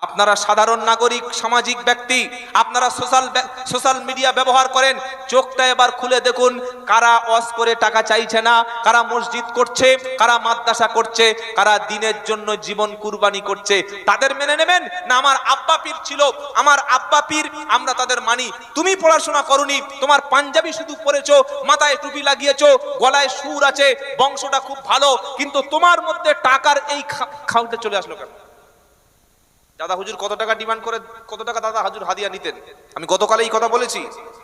আপনারা সাধারণ নাগরিক, সামাজিক ব্যক্তি, আপনারা সোশ্যাল সোশ্যাল মিডিয়া ব্যবহার করেন, চোখটা এবার খুলে দেখুন, কারা অস করে টাকা চাইছে না, কারা মসজিদ করছে, কারা মাদ্রাসা করছে, কারা দিনের জন্য জীবন কুরবানি করছে, তাদের মেনে নেবেন? না, আমার আব্বা পীর ছিল, আমার আব্বা পীর, আমরা তাদের মানি। তুমি পড়াশোনা করনি, তোমার পাঞ্জাবি শুধু পরেছো, মাথায় টুপি লাগিয়েছো, গলায় সুর আছে, বংশটা খুব ভালো, কিন্তু তোমার মধ্যে টাকার এই খা- খাউটে চলে আসলো কেন? দাদা হুজুর কত টাকা ডিমান্ড করে, কত টাকা দাদা হুজুর হাদিয়া নিতেন? আমি গতকালে এই কথা বলেছি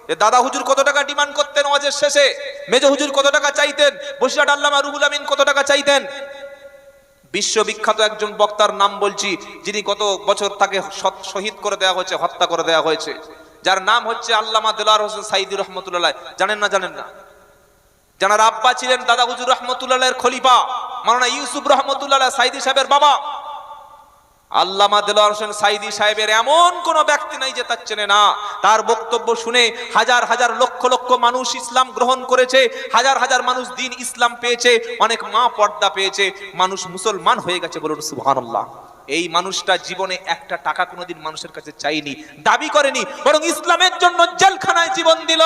যে, দাদা হুজুর কত টাকা ডিমান্ড করতেন ওয়াজের শেষে? মেজ হুজুর কত টাকা চাইতেন? বসিরহাট আল্লামা রুহুল আমিন কত টাকা চাইতেন? বিশ্ববিখ্যাত একজন বক্তার নাম বলছি, যিনি গত বছর তাকে শহীদ করে দেওয়া হয়েছে, হত্যা করে দেওয়া হয়েছে। যার নাম হচ্ছে আল্লামা দেলার হোসেন সাইদি রহমতুল্লাহ। জানেন না জানেন না? যারা আব্বা ছিলেন, দাদা হুজুর রহমতুল্লাহ খলিফা, মাওলানা ইউসুফ রহমতুল্লাহ সাইদি সাহেবের বাবা। আল্লামা দেলোয়ার হোসেন সাইদি সাহেবের এমন কোন ব্যক্তি নাই যে তার চেনে না। তার বক্তব্য শুনে হাজার হাজার লক্ষ লক্ষ মানুষ ইসলাম গ্রহণ করেছে, হাজার হাজার মানুষ দিন ইসলাম পেয়েছে, অনেক মা পর্দা পেয়েছে, মানুষ মুসলমান হয়ে গেছে বলুন সুবহানাল্লাহ। এই মানুষটা জীবনে একটা টাকা কোনোদিন মানুষের কাছে চাইনি, দাবি করেনি, বরং ইসলামের জন্য জেলখানায় জীবন দিল।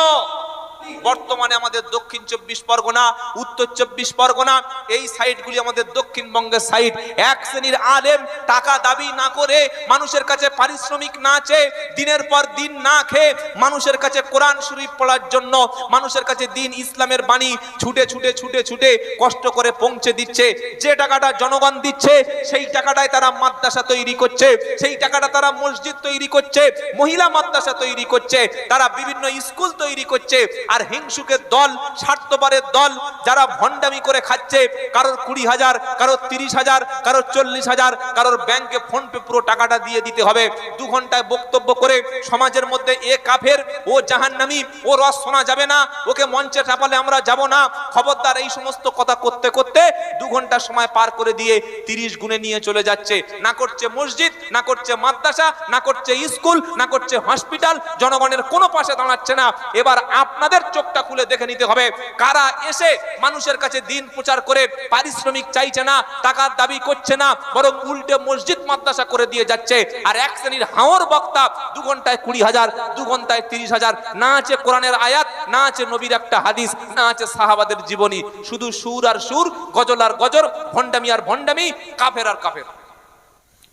বর্তমানে আমাদের দক্ষিণ চব্বিশ পরগনা, উত্তর চব্বিশ পরগনা, এই সাইটগুলি আমাদের দক্ষিণবঙ্গের সাইট। এক শ্রেণির আলেম টাকা দাবি না করে মানুষের কাছে পারিশ্রমিক না চেয়ে দিনের পর দিন না খেয়ে মানুষের কাছে কোরআন শরীফ পড়ার জন্য মানুষের কাছে দিন ইসলামের বাণী ছুটে ছুটে ছুটে ছুটে কষ্ট করে পৌঁছে দিচ্ছে। যে টাকাটা জনগণ দিচ্ছে, সেই টাকাটায় তারা মাদ্রাসা তৈরি করছে। সেই টাকাটা তারা মসজিদ তৈরি করছে, মহিলা মাদ্রাসা তৈরি করছে। তারা বিভিন্ন স্কুল তৈরি করছে। আর হিংসুকের দল, স্বার্থপরের দল যারা ভণ্ডামি করে খাচ্ছে, কারোর কুড়ি হাজার, কারোর তিরিশ হাজার, কারোর চল্লিশ হাজার, কারোর ব্যাংকে ফোন পে পুরো টাকাটা দিয়ে দিতে হবে। দু ঘন্টায় বক্তব্য করে সমাজের মধ্যে এ কাফের, ও জাহান্নামি, ও রস শোনা যাবে না, ওকে মঞ্চে চাপালে আমরা যাব না। খবরদার এই সমস্ত কথা করতে করতে দু ঘণ্টা সময় পার করে দিয়ে তিরিশ গুণে নিয়ে চলে যাচ্ছে। না করছে মসজিদ, না করছে মাদ্রাসা, না করছে স্কুল, না করছে হসপিটাল জনগণের কোনো পাশে দাঁড়াচ্ছে না। এবার আপনাদের চোখটা খুলে দেখে নিতে হবে। কারা এসে মানুষের কাছে দিন প্রচার করে পারিশ্রমিক চাইছে না, টাকার দাবি করছে না, বরং উল্টে মসজিদ মাদ্রাসা করে দিয়ে যাচ্ছে। আর এক শ্রেণির হাওর বক্তা দু ঘন্টায় কুড়ি হাজার, দু ঘন্টায় তিরিশ হাজার, না আছে কোরআনের আয়াত, না আছে নবীর একটা হাদিস, না আছে সাহাবাদের জীবনী। শুধু সুর আর সুর, গজল আর গজর ভণ্ডামি আর ভণ্ডামি, কাফের আর কাফের।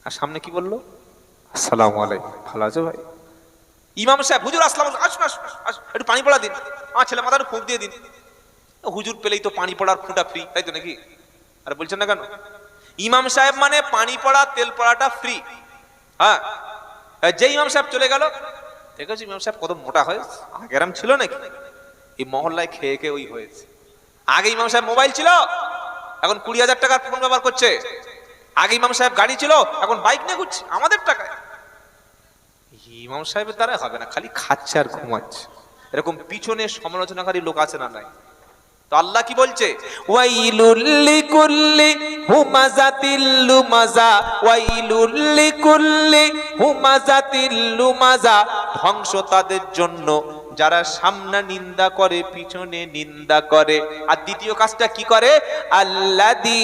আর সামনে কি বলল? আসসালামু আলাইকুম। ভালো আছো ভাই? ইমাম সাহেব, হুজুর আসলাম আসুন আসুন একটু পানি পড়া দিন। আমার ছেলে মাথার ফুঁক দিয়ে দিন। হুজুর পেলেই তো পানি পড়ার ফুঁটা ফ্রি তাই তো নাকি? আর বলছেন না কেন? ইমাম সাহেব মানে পানি পড়া, তেল পড়াটা ফ্রি হ্যাঁ? আর যে ইমাম সাহেব চলে গেল, দেখেছ ইমাম সাহেব কত মোটা হয়েছে? আগেরাম ছিল নাকি? এই মহল্লায় খেয়ে খেয়ে ওই হয়েছে। আগে ইমাম সাহেব মোবাইল ছিল, এখন কুড়ি হাজার টাকার ফোন ব্যবহার করছে। আগে ইমাম সাহেব গাড়ি ছিল, এখন বাইক নিয়ে ঘুরছে। আমাদের টাকায়। ইমাম সাহেবের দ্বারা হবে না, খালি খাচ্ছে আর ঘুমাচ্ছে। এরকম পিছনে সমালোচনাকারী লোক আছে না নাই? তো আল্লাহ কি বলছে? ওয়াইলুল লিকুল্লি হুমাজাতিল লুমাজা, ওয়াইলুল লিকুল্লি হুমাজাতিল লুমাজা। ধ্বংস তাদের জন্য, যারা সামনে নিন্দা করে, পিছনে নিন্দা করে। আর দ্বিতীয় কাজটা কি করে? আল্লাযী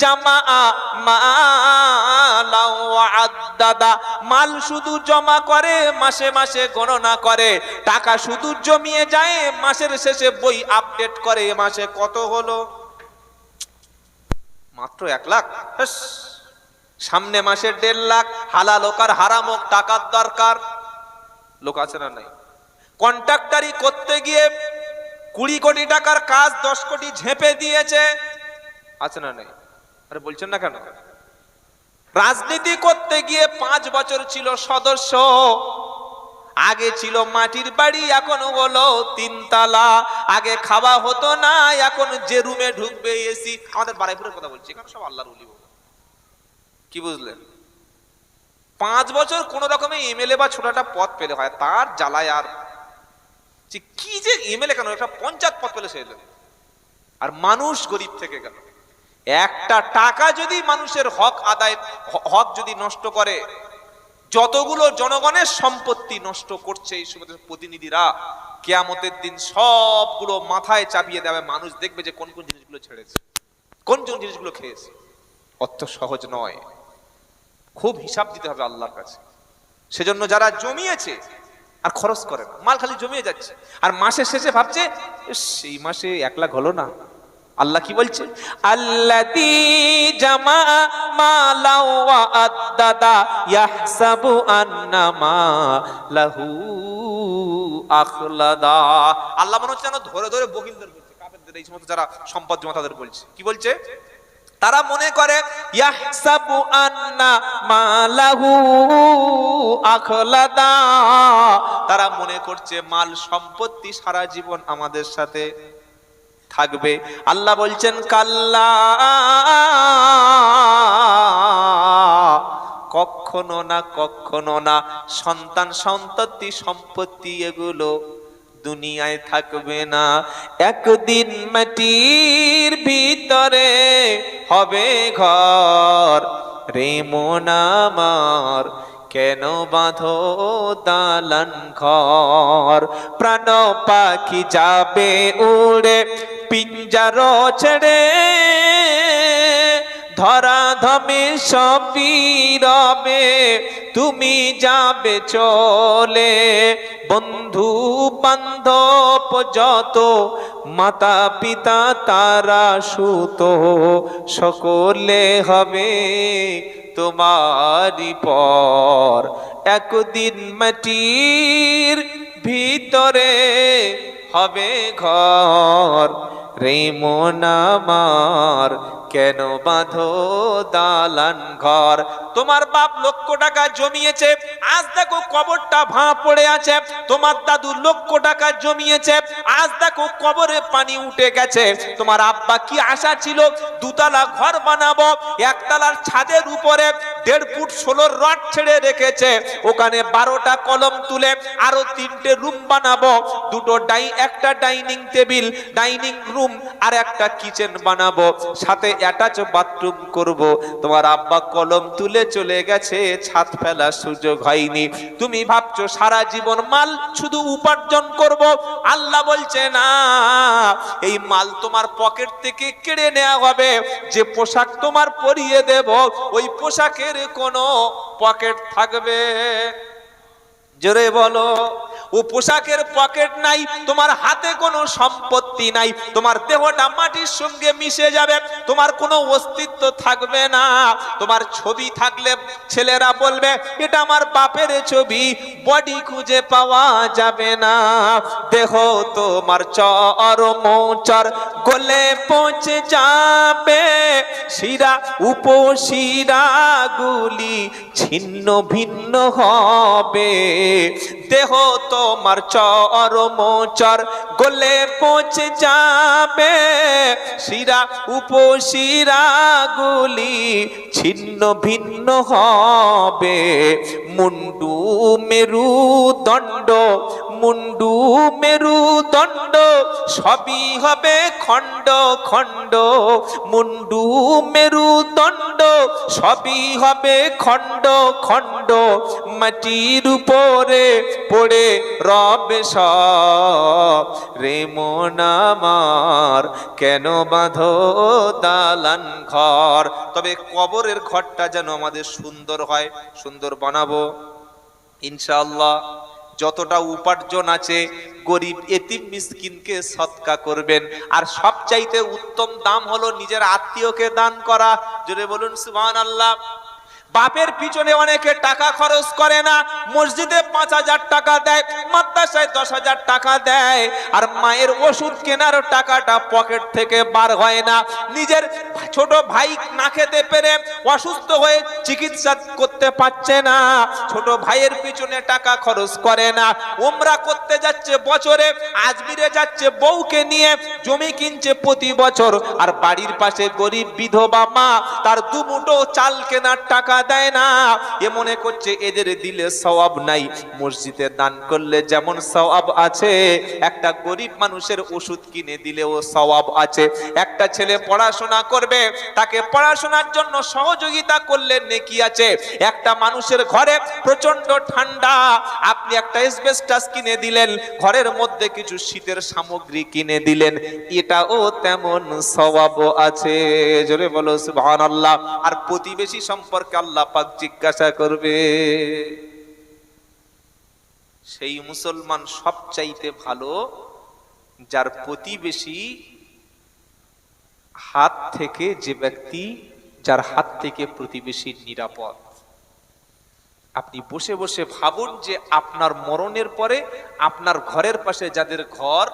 জামা মালা মাল শুধু জমা করে, মাসে মাসে গণনা করে। টাকা শুধু জমিয়ে যায়, মাসের শেষে বই আপডেট করে মাসে কত হলো? মাত্র এক লাখ? সামনে মাসে দেড় লাখ, হালাল হোক আর হারাম টাকার দরকার। লোক আছে না নাই? কন্ট্রাক্টারি করতে গিয়ে কুড়ি কোটি টাকার কাজ দশ কোটি ঝেপে দিয়েছে। আছে না নাই? আরে বলছেন না কেন? রাজনীতি করতে গিয়ে পাঁচ বছর ছিল সদস্য। আগে ছিল মাটির বাড়ি, এখন হলো তিনতলা। আগে খাওয়া হতো না, এখন যে রুমে ঢুকবে এসি আমাদের বারাইপুরের কথা বলছি, এখানে সব আল্লাহর উলি। কি বুঝলেন? পাঁচ বছর কোন রকমে এমএলএ বা ছোট একটা পেলে হয়, তার জ্বালায় আর কি যে এমএলএ কেন, একটা পঞ্চায়েত পদ পেলে সে। আর মানুষ গরিব থেকে গেল। একটা টাকা যদি মানুষের হক আদায়, হক যদি নষ্ট করে, যতগুলো জনগণের সম্পত্তি নষ্ট করছে এই সমস্ত প্রতিনিধিরা, কেয়ামতের দিন সবগুলো মাথায় চাপিয়ে দেবে। মানুষ দেখবে যে কোন কোন জিনিসগুলো ছেড়েছে, কোন কোন জিনিসগুলো খেয়েছে। অত সহজ নয়। খুব হিসাব দিতে হবে আল্লাহর কাছে। সেজন্য যারা জমিয়েছে আর খরচ করে না, মাল খালি জমিয়ে যাচ্ছে। আর মাসের শেষে ভাবছে সেই মাসে এক লাখ হলো না। আল্লাহ কি বলছে? জামা মালাহু আখলাদা। আল্লাহ মনে হচ্ছে যেন ধরে ধরে বকিলদের বলছে এই সমস্ত যারা সম্পদ জমা তাদের বলছে। কি বলছে? তারা মনে করে আন্না আখলাদা। তারা মনে করছে, মাল সম্পত্তি সারা জীবন আমাদের সাথে। থাকবে। আল্লাহ বলছেন, কাল্লা, কখনো না কখনো না, সন্তান সন্ততি সম্পত্তি এগুলো দুনিয়ায় থাকবে না। একদিন মাটির ভিতরে হবে ঘর, রে মন আমার কেন বাঁধো দালান ঘর? প্রাণ পাখি যাবে উড়ে, পিঞ্জার ছেড়ে। ধরা ধমে সবই রবে তুমি যাবে চলে। বন্ধু বান্ধব যত মাতা পিতা তারা সুত, সকলে হবে তোমারই পর একদিন মাটির ভিতরে হবে ঘর। রে মন আমার কেন বাঁধো দালান ঘর? তোমার বাপ লক্ষ টাকা জমিয়েছে, আজ দেখো কবরটা ভাঁ পড়ে আছে। তোমার দাদু লক্ষ টাকা জমিয়েছে, আজ দেখো কবরে পানি উঠে গেছে। তোমার আব্বা কি আশা ছিল, দুতলা ঘর বানাবো, একতলার ছাদের উপরে দেড় ফুট ষোলোর রড ছেড়ে রেখেছে। ওখানে বারোটা কলম তুলে আরও তিনটে রুম বানাবো। দুটো ডাই, একটা ডাইনিং টেবিল, ডাইনিং রুম, আর একটা কিচেন বানাবো। সাথে অ্যাটাচ বাথরুম করব। তোমার আব্বা কলম তুলে চলে গেছে, ছাদ ফেলার সুযোগ হয়নি। তুমি ভাবছ সারা জীবন মাল শুধু উপার্জন করব। আল্লাহ বলছে, না, এই মাল তোমার পকেট থেকে কেড়ে নেওয়া হবে। যে পোশাক তোমার পরিয়ে দেব, ওই পোশাকের কোনো পকেট থাকবে। জোরে বলো, ও পোশাকের পকেট নাই, তোমার হাতে কোনো সম্পত্তি নাই, তোমার দেহটা মাটির সঙ্গে মিশে যাবে, তোমার কোনো অস্তিত্ব থাকবে না, তোমার ছবি থাকলে ছেলেরা বলবে, এটা আমার বাপের ছবি বডি খুঁজে পাওয়া যাবে না, দেহ তোমার চর মোচর, গলে পৌঁছে যাবে, শিরা উপশিরা গুলি ছিন্ন ভিন্ন হবে। দেহ তোমার চরম চর গলে পৌঁছে যাবে। শিরা উপশিরা গুলি ছিন্ন ভিন্ন হবে। মুন্ডু মেরু দণ্ড মুন্ডু মেরু দণ্ড, সবই হবে খণ্ড খণ্ড। মুন্ডু মেরু দণ্ড, সবই হবে খণ্ড খণ্ড। মাটির উপরে পড়ে রবে রে আমার, কেন বাঁধো দালান ঘর? তবে কবরের ঘরটা যেন আমাদের সুন্দর হয়, সুন্দর বানাবো। ইনশাআল্লাহ। যতটা উপার্জন আছে, গরিব এতিম মিসকিনকে সৎকা করবেন। আর সবচাইতে উত্তম দাম হলো নিজের আত্মীয়কে দান করা। যদি বলুন সুমান আল্লাহ বাপের পিছনে অনেকে টাকা খরচ করে না। মসজিদে পাঁচ হাজার টাকা দেয়, মাদ্রাসায় দশ হাজার টাকা দেয়। আর মায়ের ওষুধ কেনার টাকাটা পকেট থেকে বার হয় না। নিজের ছোট ভাই না খেতে পেরে অসুস্থ হয়ে চিকিৎসা করতে পারছে না। ছোট ভাইয়ের পিছনে টাকা খরচ করে না। ওমরা করতে যাচ্ছে বছরে, আজমিরে যাচ্ছে বউকে নিয়ে, জমি কিনছে প্রতি বছর। আর বাড়ির পাশে গরিব বিধবা মা, তার দুমুটো চাল কেনার টাকা দেয় না। এ মনে করছে এদের দিলে সওয়াব নাই। মসজিদে দান করলে যেমন সওয়াব আছে, একটা গরিব মানুষের ওষুধ কিনে দিলেও সওয়াব আছে। একটা ছেলে পড়াশোনা করবে, তাকে পড়াশোনার জন্য সহযোগিতা করলে নেকি আছে। একটা মানুষের ঘরে প্রচণ্ড ঠান্ডা, আপনি একটা এসবেস্টাস কিনে দিলেন, ঘরের মধ্যে কিছু শীতের সামগ্রী কিনে দিলেন, এটাও তেমন স্বভাব আছে। জোরে বলো, সুবহানাল্লাহ। আর প্রতিবেশী সম্পর্কে আল্লাহ পাক জিজ্ঞাসা করবে, সেই মুসলমান সবচাইতে ভালো যার প্রতিবেশী হাত থেকে যে ব্যক্তি যার হাত থেকে প্রতিবেশী নিরাপদ। আপনি বসে বসে ভাবুন যে আপনার মরণের পরে আপনার ঘরের পাশে যাদের ঘর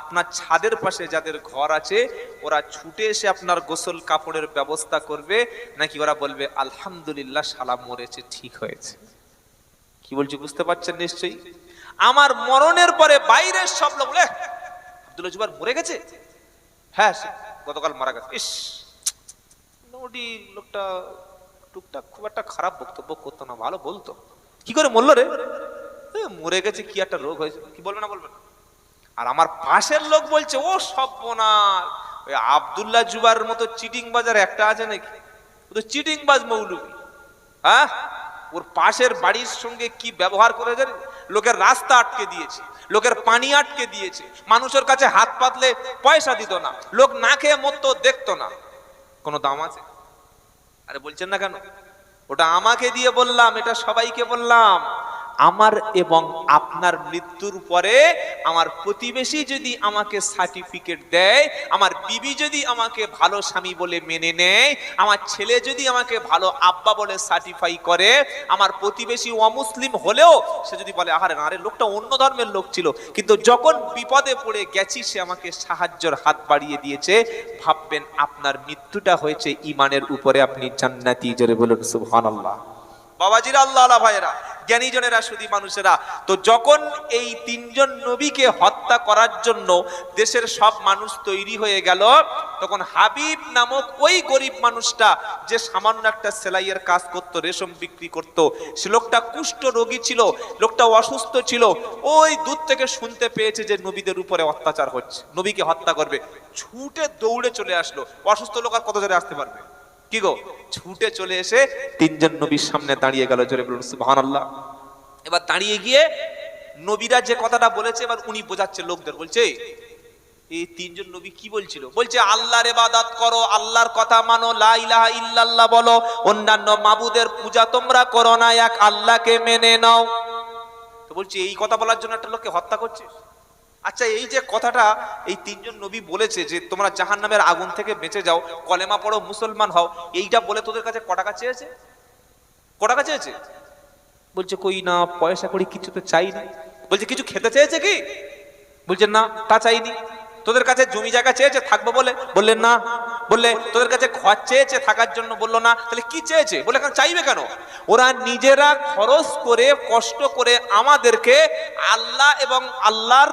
আপনার ছাদের পাশে যাদের ঘর আছে, ওরা ছুটে এসে আপনার গোসল কাপড়ের ব্যবস্থা করবে, নাকি ওরা বলবে, আলহামদুলিল্লাহ, শালা মরেছে, ঠিক হয়েছে। কি বলছি, বুঝতে পারছেন নিশ্চয়ই? আমার মরণের পরে বাইরের সব লোক বলে আব্দুল জুবার মরে গেছে? হ্যাঁ গতকাল মারা গেছে। ইস মোটামুটি লোকটা টুকটাক খুব একটা খারাপ বক্তব্য করতো না, ভালো বলতো। কি করে মরলো রে? মরে গেছে, কি একটা রোগ হয়েছে, কি বলবে না বলবে না। আর আমার পাশের লোক বলছে, ও সব ওই আবদুল্লাহ জুবার মতো চিটিং বাজার একটা আছে নাকি? ও তো চিটিং বাজ মৌলবি হ্যাঁ? ওর পাশের বাড়ির সঙ্গে কি ব্যবহার করে জানি লোকের রাস্তা আটকে দিয়েছে, লোকের পানি আটকে দিয়েছে, মানুষের কাছে হাত পাতলে পয়সা দিত না, লোক না খেয়ে মরতো, দেখতো না। কোনো দাম আছে? আরে বলছেন না কেন? ওটা আমাকে দিয়ে বললাম, এটা সবাইকে বললাম। আমার এবং আপনার মৃত্যুর পরে আমার প্রতিবেশী যদি আমাকে সার্টিফিকেট দেয়, আমার বিবি যদি আমাকে ভালো স্বামী বলে মেনে নেয়, আমার ছেলে যদি আমাকে ভালো আব্বা বলে সার্টিফাই করে, আমার প্রতিবেশী অমুসলিম হলেও সে যদি বলে, আহারে না রে, লোকটা অন্য ধর্মের লোক ছিল। কিন্তু যখন বিপদে পড়ে গেছি, সে আমাকে সাহায্যর হাত বাড়িয়ে দিয়েছে। ভাববেন আপনার মৃত্যুটা হয়েছে ইমানের উপরে, আপনি জান্নাতি। জোরে বলুন, সুবহানাল্লাহ। বাবাজিরা, আল্লাহ আল্লাহ ভাইয়েরা জ্ঞানীজনেরা শুধু মানুষেরা, তো যখন এই তিনজন নবীকে হত্যা করার জন্য দেশের সব মানুষ তৈরি হয়ে গেল, তখন হাবিব নামক ওই গরিব মানুষটা যে সামান্য একটা সেলাইয়ের কাজ করত, রেশম বিক্রি করত, সে লোকটা কুষ্ঠ রোগী ছিল, লোকটা অসুস্থ ছিল, ওই দূর থেকে শুনতে পেয়েছে যে নবীদের উপরে অত্যাচার হচ্ছে, নবীকে হত্যা করবে, ছুটে দৌড়ে চলে আসলো, অসুস্থ লোক আর কত জোরে আসতে পারবে? কি গো? ছুটে চলে এসে তিনজন নবীর সামনে দাঁড়িয়ে গেল। জোরে বলুন, সুবহানাল্লাহ। এবার দাঁড়িয়ে গিয়ে নবীরা যে কথাটা বলেছে, এবার উনি বোঝাচ্ছে লোকদের, বলছে এই তিনজন নবী কি বলছিল? বলছে, আল্লাহর ইবাদত করো, আল্লাহর কথা মানো, লা ইলাহা ইল্লাল্লাহ বলো, অন্যান্য মাবুদের পূজা তোমরা করো না, এক আল্লাহকে মেনে নাও। তো বলছে, এই কথা বলার জন্য একটা লোককে হত্যা করছিস আচ্ছা এই যে কথাটা এই তিনজন নবী বলেছে যে তোমরা জাহান নামের আগুন থেকে বেঁচে যাও, কলেমা পড়ো, মুসলমান হও, এইটা বলে তোদের কাছে ক টাকা চেয়েছে? ক টাকা চেয়েছে? বলছে, কই না, পয়সা করি কিছু তো চাই না বলছে, কিছু খেতে চেয়েছে কি? বলছে, না, তা চাইনি। তোদের কাছে জমি জায়গা চেয়েছে, থাকব বলে? বললেন না। বললে, তোদের কাছে ঘর চেয়েছে থাকার জন্য? বলল না। তাহলে কি চেয়েছে? বলে কেন চাইবে কেন? ওরা নিজেরা খরচ করে, কষ্ট করে আমাদেরকে আল্লাহ এবং আল্লাহর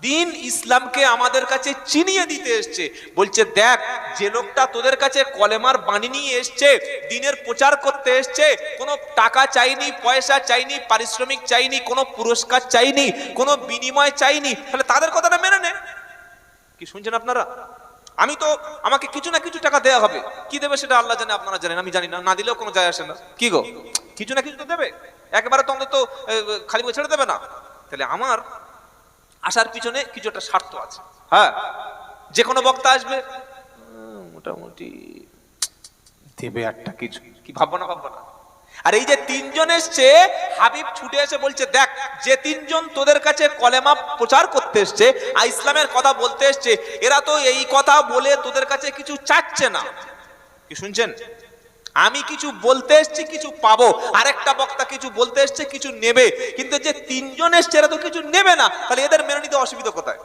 দিন ইসলামকে আমাদের কাছে চিনিয়ে দিতে এসছে। বলছে, দেখ, যে লোকটা তোদের কাছে কলেমার বাণী নিয়ে এসছে, দিনের প্রচার করতে এসছে, কোনো টাকা চাইনি, পয়সা চাইনি, পারিশ্রমিক চাইনি, কোনো পুরস্কার চাইনি, কোনো বিনিময় চাইনি, তাহলে তাদের কথাটা মেনে নে। কি শুনছেন আপনারা? আমি তো, আমাকে কিছু না কিছু টাকা দেওয়া হবে। কি দেবে সেটা আল্লাহ জানে, আপনারা জানেন, আমি জানি না। না দিলেও কোনো যায় আসে না। কি গো? কিছু না কিছু তো দেবে। একেবারে তো অন্তত খালি বই ছেড়ে দেবে না। তাহলে আমার আসার পিছনে কিছু একটা স্বার্থ আছে। হ্যাঁ? যে কোনো বক্তা আসবে। মোটামুটি দেবে একটা কিছু। কি ভাববো না ভাববো না। আর এই যে তিনজন এসছে, হাবিব ছুটে এসে বলছে, দেখ, যে তিনজন তোদের কাছে কলেমা প্রচার করতে এসছে আর ইসলামের কথা বলতে এসছে, এরা তো এই কথা বলে তোদের কাছে কিছু চাচ্ছে না। কি শুনছেন? আমি কিছু বলতে এসছি, কিছু পাবো। আরেকটা বক্তা কিছু বলতে এসছে, কিছু নেবে। কিন্তু যে তিনজন এসছে, এরা তো কিছু নেবে না। তাহলে এদের মেনে নিতে অসুবিধা কোথায়?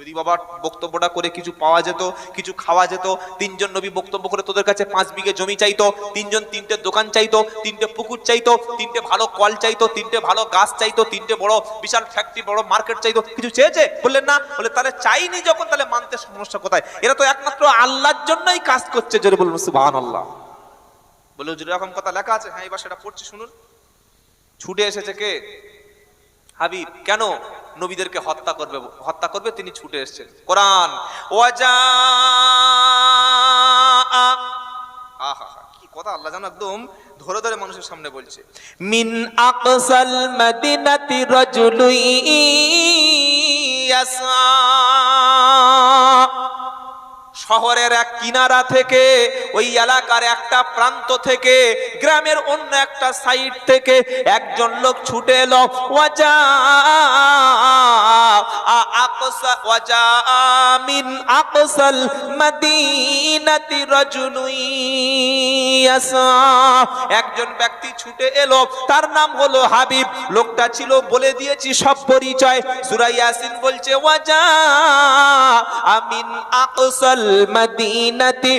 যদি বাবা বক্তব্যটা করে কিছু পাওয়া যেত, কিছু খাওয়া যেত, তিনজন নবী বক্তব্য করে তোদের কাছে পাঁচ বিঘে জমি চাইতো, তিনজন তিনটে দোকান চাইতো, তিনটে পুকুর চাইতো, তিনটে ভালো কল চাইতো, তিনটে ভালো গাছ চাইতো, তিনটে বড় বিশাল ফ্যাক্টরি বড় মার্কেট চাইতো, কিছু চেয়েছে? বললেন না। বলে তাহলে চাইনি যখন, তাহলে মানতে সমস্যা কোথায়? এরা তো একমাত্র আল্লাহর জন্যই কাজ করছে, জোরে বলুন, সুবহানাল্লাহ। বলে হুজুর, এরকম কথা লেখা আছে? হ্যাঁ এবার সেটা পড়ছি, শুনুন। ছুটে এসেছে কে? হাবিব, কেন নবীদেরকে হত্যা করবে? হত্যা করবে? তিনি ছুটে এসছেন। কোরআন ওয়াজা আহা, কি কথা আল্লাহ জানো একদম ধরে ধরে মানুষের সামনে বলছে। মিন আকসাল মদিনাতি রাজুলুই ইয়াসা শহরের এক কিনারা থেকে, ওই এলাকার একটা প্রান্ত থেকে, গ্রামের অন্য একটা সাইড থেকে একজন লোক ছুটে এলো, ওয়াজা ওয়াজা মিন আকসাল মদিনাতি রাজুলুই একজন ব্যক্তি ছুটে এলো, তার নাম হলো হাবিব। লোকটা ছিল, বলে দিয়েছি সব পরিচয়। সূরা ইয়াসিন বলছে, ওয়াজা আমিন আকসাল মদিনাতি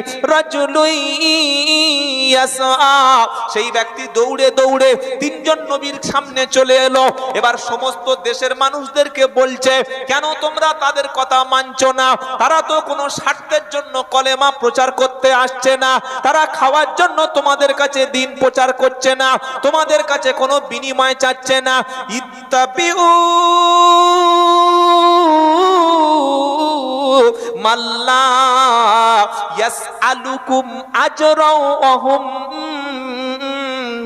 সেই ব্যক্তি দৌড়ে দৌড়ে তিনজন নবীর সামনে চলে এলো। এবার সমস্ত দেশের মানুষদেরকে বলছে, কেন তোমরা তাদের কথা মানছো না? তারা তো কোনো স্বার্থের জন্য কলেমা প্রচার করতে আসছে না। তারা খাওয়ার জন্য তোমাদের কাছে দিন প্রচার করছে না। তোমাদের কাছে কোনো বিনিময় চাচ্ছে না। ইত্তাবিউ মাল্লা ইয়াসআলুকুম আজরাও ওয়া হুম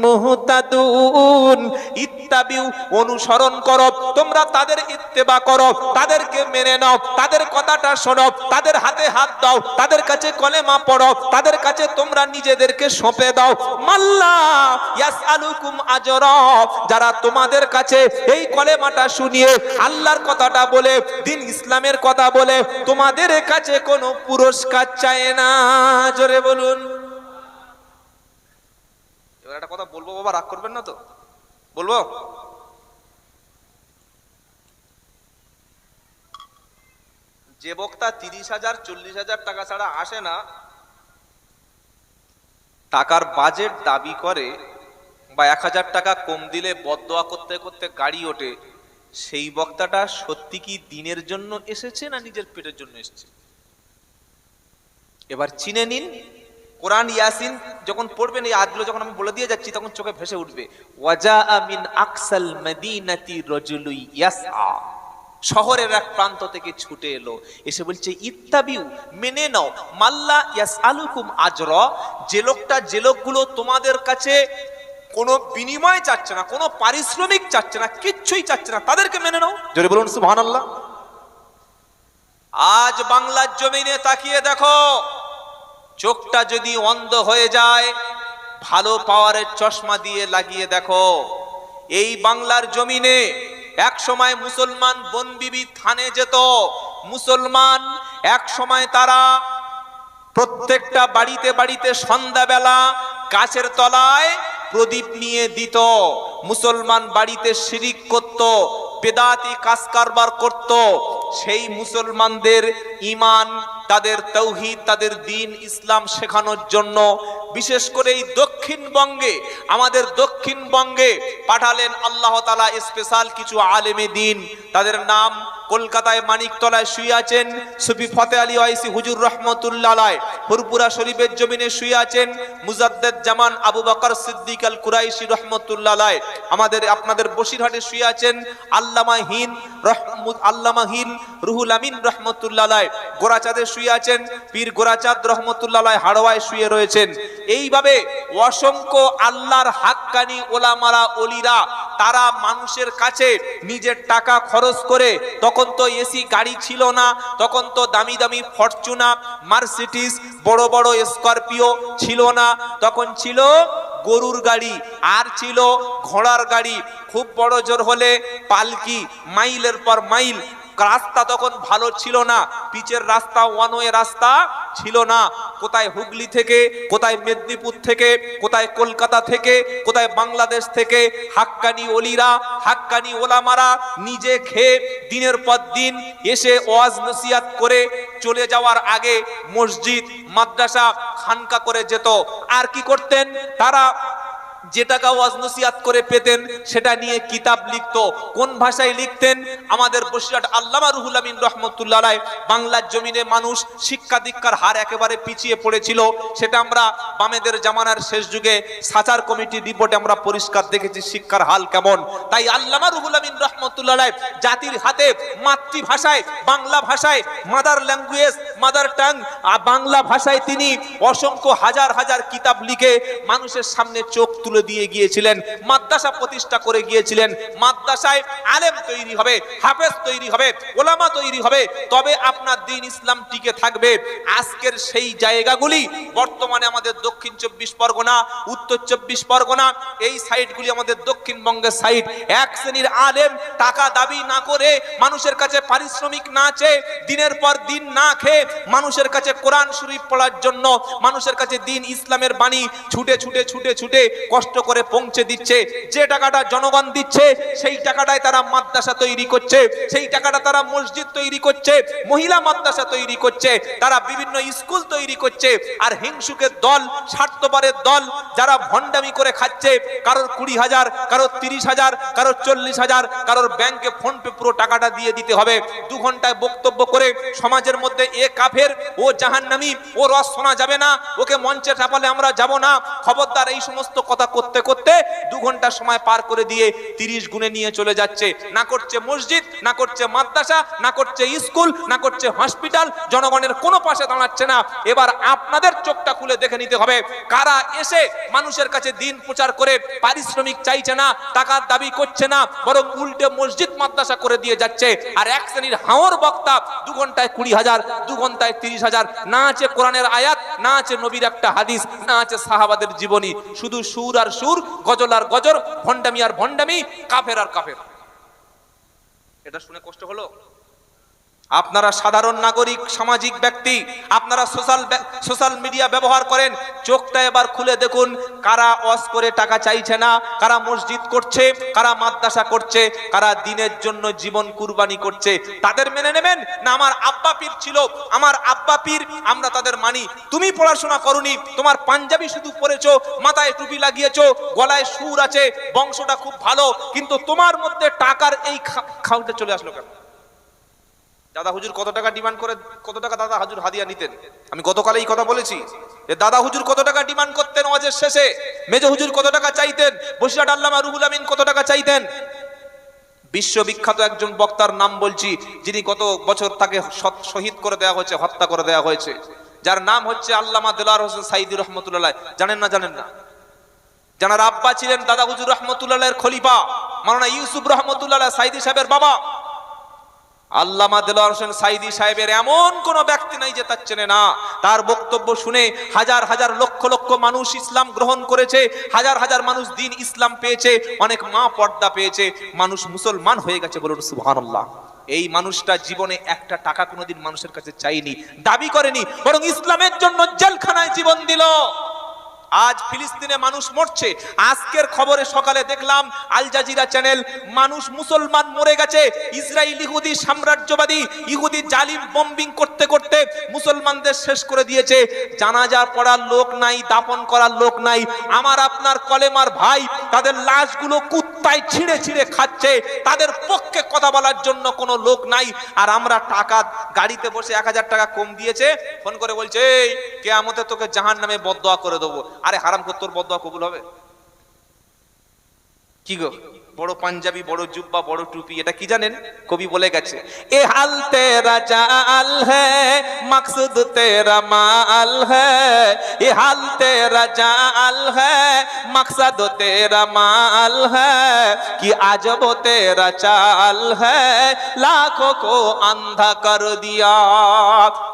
মুহতাদুন। ইত্তাবিউ, অনুসরণ করো, তোমরা তাদের ইত্তেবা করো, তাদেরকে মেনে নাও, তাদের কথাটা শোনো, তাদের হাতে হাত দাও, তাদের কাছে কলেমা পড়ো, তাদের কাছে তোমরা নিজেদেরকে সঁপে দাও। মাল্লা ইয়াসআলুকুম যারা তোমাদের কাছে এই কলেমাটা শুনিয়ে আল্লাহর কথাটা বলে, দিন ইসলামের কথা বলে, তোমাদের কাছে কোনো পুরস্কার চায় না, জোরে বলুন। এবার একটা কথা বলব বাবা, রাগ করবেন না তো? বলব? যে বক্তা তিরিশ হাজার, চল্লিশ হাজার টাকা ছাড়া আসে না, টাকার বাজেট দাবি করে বা এক হাজার টাকা কম দিলে বদদোয়া করতে করতে গাড়ি ওঠে, সেই বক্তাটা সত্যি কি দিনের জন্য এসেছে না নিজের পেটের জন্য এসেছে? এবার চিনে নিন। কোরআন ইয়াসিন যখন পড়বেন, এই আদগুলো যখন আমি বলে দিয়ে যাচ্ছি, তখন চোখে ভেসে উঠবে। ওয়াজা আমিন আকসাল মদিনাতি রাজুলুই ইয়াসআ। শহরের এক প্রান্ত থেকে ছুটে এলো। এসে বলছে, ইত্তাবিউ, মেনে নাও। মাল্লা ইয়াসআলুকুম আজর। যে লোকটা, যে লোকগুলো তোমাদের কাছে কোনো বিনিময় চাচ্ছে না, কোনো পারিশ্রমিক চাচ্ছে না, কিচ্ছুই চাচ্ছে না, তাদেরকে মেনে নাও। জোরে বলুন, সুবহানাল্লাহ। আজ বাংলার জমিনে তাকিয়ে দেখো, চোখটা যদি অন্ধ হয়ে যায়, ভালো পাওয়ারের চশমা দিয়ে লাগিয়ে দেখো, এই বাংলার জমিনে এক সময় মুসলমান বনবিবি থানে যেত, মুসলমান এক সময় তারা প্রত্যেকটা বাড়িতে বাড়িতে সন্ধ্যাবেলা গাছের তলায় প্রদীপ নিয়ে দিত, মুসলমান বাড়িতে শিরিক করত বেদাতি কাজ কারবার করত, সেই মুসলমানদের ইমান তাদের তৌহিদ, তাদের দিন ইসলাম শেখানোর জন্য, বিশেষ করে এই দক্ষিণবঙ্গে, আমাদের দক্ষিণবঙ্গে পাঠালেন আল্লাহ তালা স্পেশাল কিছু আলেমে দিন, তাদের নাম কলকাতায় মানিকতলায় শুয়ে আছেন সুফি ফতে আলী ওয়াইসি হুজুর রহমতুল্লাহ হুরপুরা শরীফের জমিনে শুয়ে আছেন মুজাদ্দেদ জামান আবু বকর সিদ্দিক আল কুরাইশি রহমতুল্লাহ আমাদের, আপনাদের বসিরহাটে শুয়ে আছেন আল্লামা হিন আল্লামা হিন রুহুল আমিন রহমতুল্লাহ গোরাচাঁদে শুয়ে আছেন পীর গোরাচাঁদ রহমতুল্লাহ হাড়োয়ায় শুয়ে রয়েছেন। এইভাবে অসংখ্য আল্লাহর হাক্কানি ওলামারা অলিরা তারা মানুষের কাছে নিজের টাকা খরচ করে তখন তো এসি গাড়ি ছিল না, তখন তো দামি দামি ফরচুনা মার্সিডিস বড় বড় স্করপিও ছিল না। তখন ছিল গরুর গাড়ি, আর ছিল ঘোড়ার গাড়ি। খুব বড় জোর হলে পালকি, মাইলের পর মাইল রাস্তা তখন ভালো ছিল না। পিচের রাস্তা ওয়ান ওয়ে রাস্তা ছিল না। কোথায় হুগলি থেকে, কোথায় মেদিনীপুর থেকে, কোথায় কলকাতা থেকে, কোথায় বাংলাদেশ থেকে হাক্কানি অলিরা, হাক্কানি ওলামারা নিজে খেয়ে দিনের পর দিন এসে ওয়াজ নসিয়াত করে চলে যাওয়ার আগে মসজিদ, মাদ্রাসা খানকা করে যেত। আর কি করতেন? তারা যে টাকা ওয়াজ নসিহাত করে পেতেন, সেটা নিয়ে কিতাব লিখতো। কোন ভাষায় লিখতেন? আমাদের বসিরহাট আল্লামা রুহুল আমিন রহমতুল্লাহ বাংলার জমিনে মানুষ শিক্ষা দীক্ষার হার একেবারে পিছিয়ে পড়েছিল। সেটা আমরা বামেদের জামানার শেষ যুগে সাচার কমিটির রিপোর্টে আমরা পরিষ্কার দেখেছি শিক্ষার হাল কেমন। তাই আল্লামা রুহুল আমিন রহমতুল্লাহ জাতির হাতে, মাতৃভাষায়, বাংলা ভাষায় mother language mother tongue Bangla ভাষায় তিনি অসংখ্য হাজার হাজার কিতাব লিখে মানুষের সামনে চোখ তুলে দিয়ে গিয়েছিলেন, মাদ্রাসা প্রতিষ্ঠা করে গিয়েছিলেন, মাদ্রাসায় আলেম তৈরি হবে, হাফেজ তৈরি হবে, ওলামা তৈরি হবে, তবে আপনার দিন ইসলাম টিকে থাকবে। আজকের সেই জায়গাগুলি, বর্তমানে আমাদের দক্ষিণ চব্বিশ পরগনা, উত্তর চব্বিশ পরগনা, এই সাইটগুলি আমাদের দক্ষিণবঙ্গের সাইট। এক শ্রেণির আলেম টাকা দাবি না করে মানুষের কাছে পারিশ্রমিক না চেয়ে দিনের পর দিন না খেয়ে মানুষের কাছে কোরআন শরীফ পড়ার জন্য, মানুষের কাছে দিন ইসলামের বাণী, ছুটে ছুটে ছুটে ছুটে কষ্ট করে পৌঁছে দিচ্ছে, যে টাকাটা জনগণ দিচ্ছে, সেই টাকাটায় তারা মাদ্রাসা তৈরি করছে, সেই টাকাটা তারা মসজিদ তৈরি করছে, মহিলা মাদ্রাসা তৈরি করছে, তারা বিভিন্ন স্কুল তৈরি করছে, আর হিংসুকের দল, স্বার্থপরের দল, যারা ভণ্ডামি করে খাচ্ছে, কারোর কুড়ি হাজার, কারোর তিরিশ হাজার, কারোর চল্লিশ হাজার, কারোর ব্যাংকে ফোন পে পুরো টাকাটা দিয়ে দিতে হবে। দু ঘন্টায় বক্তব্য করে সমাজের মধ্যে এ কাফের, ও জাহান্নামী, ও রস শোনা যাবে না, ওকে মঞ্চে চাপালে আমরা যাব না, খবরদার এই সমস্ত কথা করতে করতে দু ঘণ্টা সময় পার করে দিয়ে তিরিশ গুণে নিয়ে চলে যাচ্ছে। না করছে মসজিদ, না করছে মাদ্রাসা, না করছে স্কুল, না করছে হসপিটাল, জনগণের কোনো পাশে দাঁড়াচ্ছে না। এবার আপনাদের চোখটা খুলে দেখে নিতে হবে, কারা এসে মানুষের কাছে দিন প্রচার করে পারিশ্রমিক চাইছে না, টাকার দাবি করছে না, বরং উল্টে মসজিদ, মাদ্রাসা করে দিয়ে যাচ্ছে। আর এক শ্রেণির হাওর বক্তা দু ঘন্টায় কুড়ি হাজার, দু ঘন্টায় তিরিশ হাজার, না আছে কোরআনের আয়াত, না আছে নবীর একটা হাদিস, না আছে সাহাবাদের জীবনী। শুধু সুর আর সুর, গজল আর গজর ভণ্ডামি আর ভণ্ডামি, কাফের আর কাফের। এটা শুনে কষ্ট হলো? আপনারা সাধারণ নাগরিক, সামাজিক ব্যক্তি, আপনারা সোশ্যাল সোশ্যাল মিডিয়া ব্যবহার করেন, চোখটা এবার খুলে দেখুন, কারা অস করে টাকা চাইছে না, কারা মসজিদ করছে, কারা মাদ্রাসা করছে, কারা দিনের জন্য জীবন কুরবানি করছে, তাদের মেনে নেবেন? না, আমার আব্বা পীর ছিল, আমার আব্বা পীর, আমরা তাদের মানি। তুমি পড়াশোনা করনি, তোমার পাঞ্জাবি শুধু পরেছো, মাথায় টুপি লাগিয়েছ, গলায় সুর আছে, বংশটা খুব ভালো, কিন্তু তোমার মধ্যে টাকার এই খাউটে চলে আসলো কেন? দাদা হুজুর কত টাকা ডিমান্ড করে, কত টাকা দাদা হুজুর হাদিয়া নিতেন? আমি গতকালে এই কথা বলেছি যে, দাদা হুজুর কত টাকা ডিমান্ড করতেন ওয়াজের শেষে? মেজ হুজুর কত টাকা চাইতেন? বসিরাট আল্লামা রুহুল আমিন কত টাকা চাইতেন? বিশ্ববিখ্যাত একজন বক্তার নাম বলছি, যিনি গত বছর তাকে শহীদ করে দেওয়া হয়েছে, হত্যা করে দেওয়া হয়েছে। যার নাম হচ্ছে আল্লামা দেলার হোসেন সাইদি রহমতুল্লাহ। জানেন না জানেন না? যারা আব্বা ছিলেন দাদা হুজুর রহমতুল্লাহ খলিফা, মাওলানা ইউসুফ রহমতুল্লাহ সাইদি সাহেবের বাবা। আল্লামা দেলোয়ার হোসেন সাইদি সাহেবের এমন কোন ব্যক্তি নাই যে তার চেনে না। তার বক্তব্য শুনে হাজার হাজার লক্ষ লক্ষ মানুষ ইসলাম গ্রহণ করেছে, হাজার হাজার মানুষ দিন ইসলাম পেয়েছে, অনেক মা পর্দা পেয়েছে, মানুষ মুসলমান হয়ে গেছে বলুন সুবহানাল্লাহ। এই মানুষটা জীবনে একটা টাকা কোনোদিন মানুষের কাছে চাইনি দাবি করেনি, বরং ইসলামের জন্য জেলখানায় জীবন দিল। আজ ফিলিস্তিনে মানুষ মরছে। আজকের খবরে সকালে দেখলাম আল জাজিরা চ্যানেল, মানুষ মুসলমান মরে গেছে। ইসরায়েল ইহুদি সাম্রাজ্যবাদী, ইহুদি জালিম বম্বিং করতে করতে মুসলমানদের শেষ করে দিয়েছে। জানাজা পড়ার লোক নাই দাপন করার লোক নাই। আমার আপনার কলেমার ভাই তাদের লাশগুলো কুত্তায় ছিঁড়ে ছিঁড়ে খাচ্ছে। তাদের পক্ষে কথা বলার জন্য কোনো লোক নাই। আর আমরা টাকা গাড়িতে বসে এক হাজার টাকা কম দিয়েছে। ফোন করে বলছে, এই, কেয়ামতে তোকে জাহান নামে বদোয়া করে দেবো। আরে হারাম করতে তোর বদোয়া কবুল হবে? কি গো? বড় পাঞ্জাবি, বড় জুব্বা, বড় টুপি, এটা কি জানেন? কবি বলে গেছে, এ হাল তেরা জাল হ্যায় মকসুদ তেরা মাল এ হাল তেরা জাল হ্যায় মকসদ তেরা মাল কি আজব তেরা চাল লাখো কো আন্ধা কর দিয়া।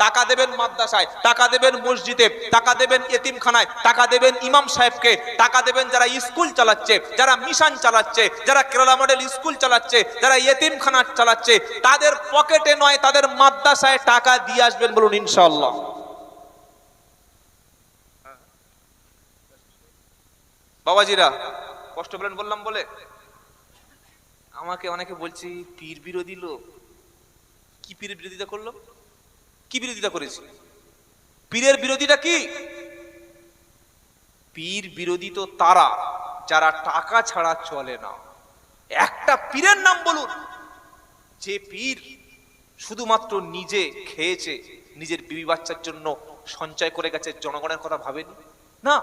টাকা দেবেন মাদ্রাসায়, টাকা দেবেন মসজিদে, টাকা দেবেন এতিমখানায়, টাকা দেবেন ইমাম সাহেবকে, টাকা দেবেন যারা স্কুল চালাচ্ছে, যারা মিশন চালাচ্ছে যারা কেরালা মডেল স্কুল চালাচ্ছে, যারা এতিমখানা চালাচ্ছে, তাদের পকেটে নয়, তাদের মাদ্রাসায় টাকা দিয়ে আসবেন বলুন ইনশাল্লাহ বাবাজিরা, কষ্ট পেলেন বললাম বলে? আমাকে অনেকে বলছি, পীর বিরোধী লোক। কি পীরের বিরোধিতা করল? কি বিরোধিতা করেছি? পীরের বিরোধীটা কি? পীর বিরোধী তো তারা, যারা টাকা ছাড়া চলে না। একটা পীরের নাম বলুন। যে পীর শুধুমাত্র নিজে খেয়েছে, নিজের বিবি বাচ্চার জন্য সঞ্চয় করে গেছে, জনগণের কথা ভাবেনি? না,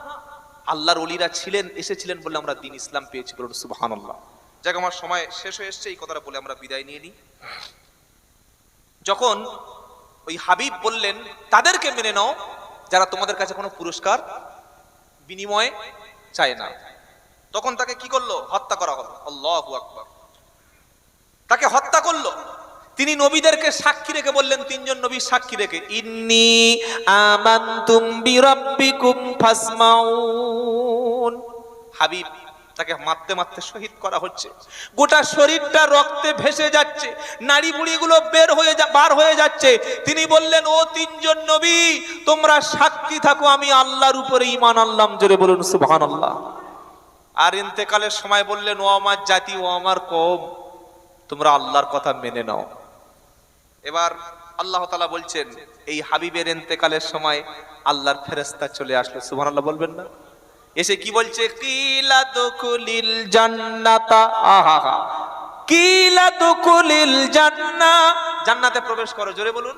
আল্লাহর অলিরা ছিলেন, এসেছিলেন বলে আমরা দিন ইসলাম পেয়েছি বলুন, সুবহানাল্লাহ। যাক, আমার সময় শেষ হয়ে এসছে, এই কথাটা বলে আমরা বিদায় নিয়ে নিই। যখন ওই হাবিব বললেন, তাদেরকে মেনে নাও, যারা তোমাদের কাছে কোনো পুরস্কার বিনিময়ে চায় না। তখন তাকে কি করল? হত্যা করা হলো। আল্লাহু আকবার। তাকে হত্যা করল। তিনি নবীদেরকে সাক্ষী রেখে বললেন, তিনজন নবী সাক্ষী রেখে, ইন্নি আমানতুম বিরাব্বিকুম ফাসমাউন। হাবিব, তাকে মারতে মারতে শহীদ করা হচ্ছে। গোটা শরীরটা রক্তে ভেসে যাচ্ছে, নাড়ি বুড়িগুলো বের হয়ে বার হয়ে যাচ্ছে। তিনি বললেন, ও তিনজন নবী, তোমরা সাক্ষী থাকো, আমি আল্লাহর উপরে ঈমান আনলাম। জোরে বলুন, সুবহানাল্লাহ। আর ইন্তেকালের সময় বললেন, ও আমার জাতি, ও আমার কম তোমরা আল্লাহর কথা মেনে নাও। এবার আল্লাহ তালা বলছেন, এই হাবিবের ইন্তেকালের সময় আল্লাহর ফেরেস্তা চলে আসলো। সুবহানাল্লাহ বলবেন না? এসে কি বলছে? কিলা দুকুলিল জান্নাতা। আহা কিলা দুকুলিল জান্না। জান্নাতে প্রবেশ করো, জোরে বলুন।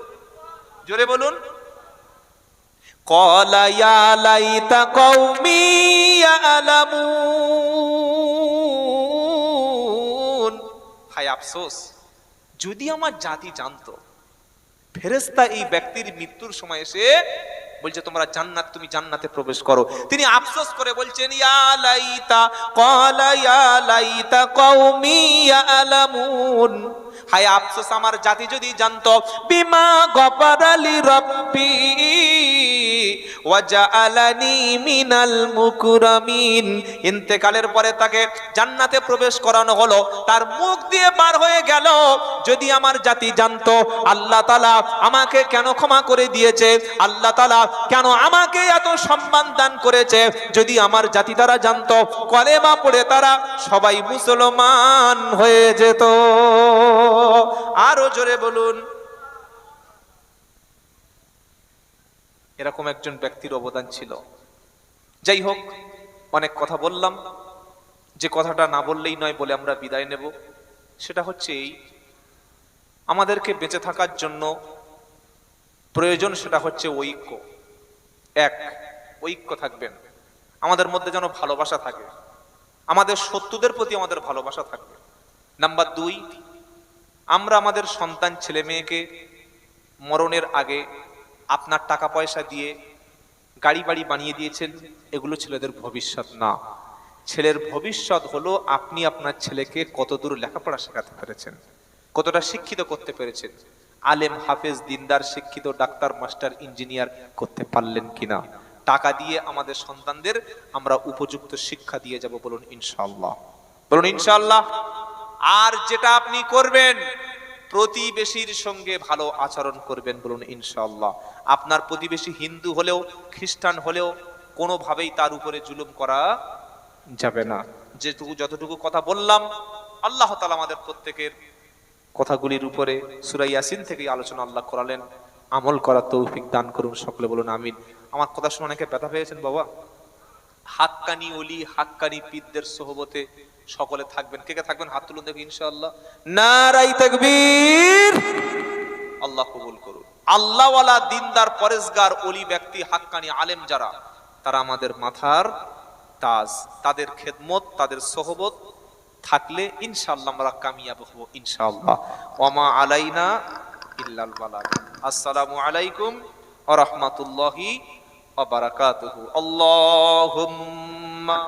জোরে বলুন। কলা ইয়া লাইতা ইয়ালামুন আফসোস, যদি আমার জাতি জানতো ফেরেস্তা এই ব্যক্তির মৃত্যুর সময় এসে বলছে, তোমরা জান্নাত, তুমি জান্নাতে প্রবেশ করো। তিনি আফসোস করে বলছেন হায় আফসোস, আমার জাতি যদি জানতো, বিমা গফারালি রব্বি ইন্তেকালের পরে তাকে জান্নাতে প্রবেশ করানো হলো। তার মুখ দিয়ে বার হয়ে গেল, যদি আমার জাতি জানতো, আল্লাহ তালা আমাকে কেন ক্ষমা করে দিয়েছে? আল্লাহ তালা কেন আমাকে এত সম্মান দান করেছে? যদি আমার জাতি তারা জানতো, কলেমা পড়ে তারা সবাই মুসলমান হয়ে যেত। আরও জোরে বলুন এরকম একজন ব্যক্তির অবদান ছিল। যাই হোক, অনেক কথা বললাম। যে কথাটা না বললেই নয় বলে আমরা বিদায় নেব। সেটা হচ্ছে এই, আমাদেরকে বেঁচে থাকার জন্য প্রয়োজন সেটা হচ্ছে ঐক্য। এক, ঐক্য থাকবেন। আমাদের মধ্যে যেন ভালোবাসা থাকে। আমাদের শত্রুদের প্রতি আমাদের ভালোবাসা থাকবে। নাম্বার দুই, আমরা আমাদের সন্তান ছেলে মেয়েকে মরণের আগে আপনার টাকা পয়সা দিয়ে গাড়ি বাড়ি বানিয়ে দিয়েছেন, এগুলো ছেলেদের ভবিষ্যৎ না। ছেলের ভবিষ্যৎ হলো আপনি আপনার ছেলেকে কতদূর লেখাপড়া শেখাতে পেরেছেন, কতটা শিক্ষিত করতে পেরেছেন, আলেম, হাফেজ, দিনদার, শিক্ষিত, ডাক্তার, মাস্টার, ইঞ্জিনিয়ার করতে পারলেন কিনা। টাকা দিয়ে আমাদের সন্তানদের আমরা উপযুক্ত শিক্ষা দিয়ে যাব বলুন ইনশাল্লাহ বলুন ইনশাল্লাহ আর যেটা আপনি করবেন প্রতিবেশীর সঙ্গে ভালো আচরণ করবেন বলুন ইনশাল্লাহ আপনার প্রতিবেশী হিন্দু হলেও, খ্রিস্টান হলেও কোনোভাবেই তার উপরে জুলুম করা যাবে না। যেটুকু, যতটুকু কথা বললাম, আল্লাহ তালা আমাদের প্রত্যেকের কথাগুলির উপরে সুরাইয়াসিন থেকে আলোচনা আল্লাহ করালেন। আমল করার তৌফিক দান করুন সকলে বলুন আমিন। আমার কথা শুনে অনেকে ব্যথা পেয়েছেন বাবা? হাক্কানি অলি হাক্কানি পীরদের সোহবতে সকলে থাকবেন। কে কে থাকবেন? হাত তুলুন দেখি, ইনশাআল্লাহ। নারাই তাকবীর। আল্লাহ কবুল করুন। আল্লাহওয়ালা, দিনদার পরেশগার অলি ব্যক্তি, হাক্কানি, আলেম যারা, তারা আমাদের মাথার তাজ, তাদের খেদমত, তাদের সোহবত থাকলে ইনশাআল্লাহ আমরা কামিয়াব হব, ইনশাআল্লাহ। ওমা আলাইনা ইল্লাল বালাগ। আসসালামু আলাইকুম ওয়া রাহমাতুল্লাহি ওয়া বারাকাতুহু। আল্লাহুম্মা